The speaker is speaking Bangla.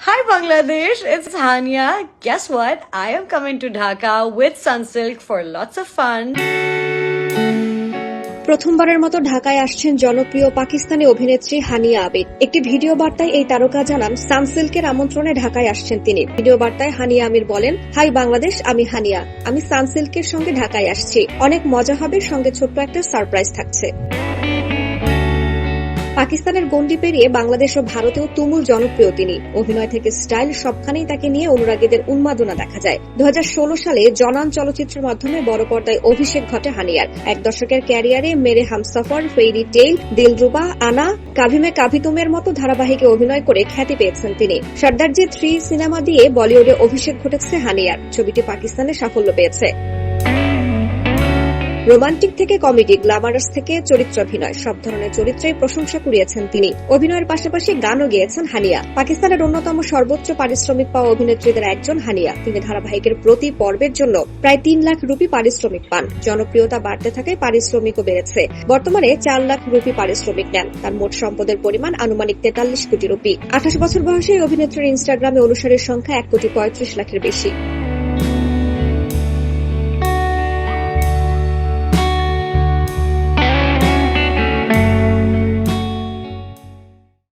Hi Bangladesh, it's Hania. Guess what? I am coming to Dhaka with Sunsilk for lots of fun. প্রথমবারের মতো ঢাকায় আসছেন জনপ্রিয় পাকিস্তানি অভিনেত্রী হানিয়া আবিদ একটি ভিডিও বার্তায় এই তারকা জানান সানসিল্কের আমন্ত্রণে ঢাকায় আসছেন তিনি ভিডিও বার্তায় হানিয়া আমির বলেন হাই বাংলাদেশ আমি হানিয়া আমি সানসিল্কের সঙ্গে ঢাকায় আসছি অনেক মজা হবে সঙ্গে ছোট্ট একটা সারপ্রাইজ থাকছে পাকিস্তানের গণ্ডি পেরিয়ে বাংলাদেশ ও ভারতেও তুমুল জনপ্রিয় তিনি। অভিনয় থেকে স্টাইল সবখানেই তাকে নিয়ে অনুরাগীদের উন্মাদনা দেখা যায়। দুই হাজার ষোলো সালে জনান চলচ্চিত্রের মাধ্যমে বড় পর্দায় অভিষেক ঘটে হানিয়ার। এক দশকের ক্যারিয়ারে মেরে হামসফর, ফেইরি টেইল, দিলরুবা, আনা, কাভিমে কাভিতুমের মতো ধারাবাহিকে অভিনয় করে খ্যাতি পেয়েছেন তিনি। সর্দারজি থ্রি সিনেমা দিয়ে বলিউডে অভিষেক ঘটেছে হানিয়ার। ছবিটি পাকিস্তানে সাফল্য পেয়েছে। রোমান্টিক থেকে কমেডি গ্ল্যামারাস থেকে চরিত্রাভিনয়, সব ধরনের চরিত্রেই প্রশংসা কুড়িয়েছেন তিনি। অভিনয়ের পাশাপাশি গানও গেয়েছেন হানিয়া। পাকিস্তানের অন্যতম সর্বোচ্চ পারিশ্রমিক পাওয়া অভিনেত্রীদের একজন হানিয়া। তিনি ধারাবাহিকের প্রতি পর্বের জন্য প্রায় তিন লাখ রুপি পারিশ্রমিক পান। জনপ্রিয়তা বাড়তে থাকায় পারিশ্রমিকও বেড়েছে। বর্তমানে চার লাখ রুপি পারিশ্রমিক নেন। তার মোট সম্পদের পরিমাণ আনুমানিক তেতাল্লিশ কোটি রুপি। আঠাশ বছর বয়সে অভিনেত্রীর ইনস্টাগ্রামে অনুসারীর সংখ্যা এক কোটি পঁয়ত্রিশ লাখের বেশি।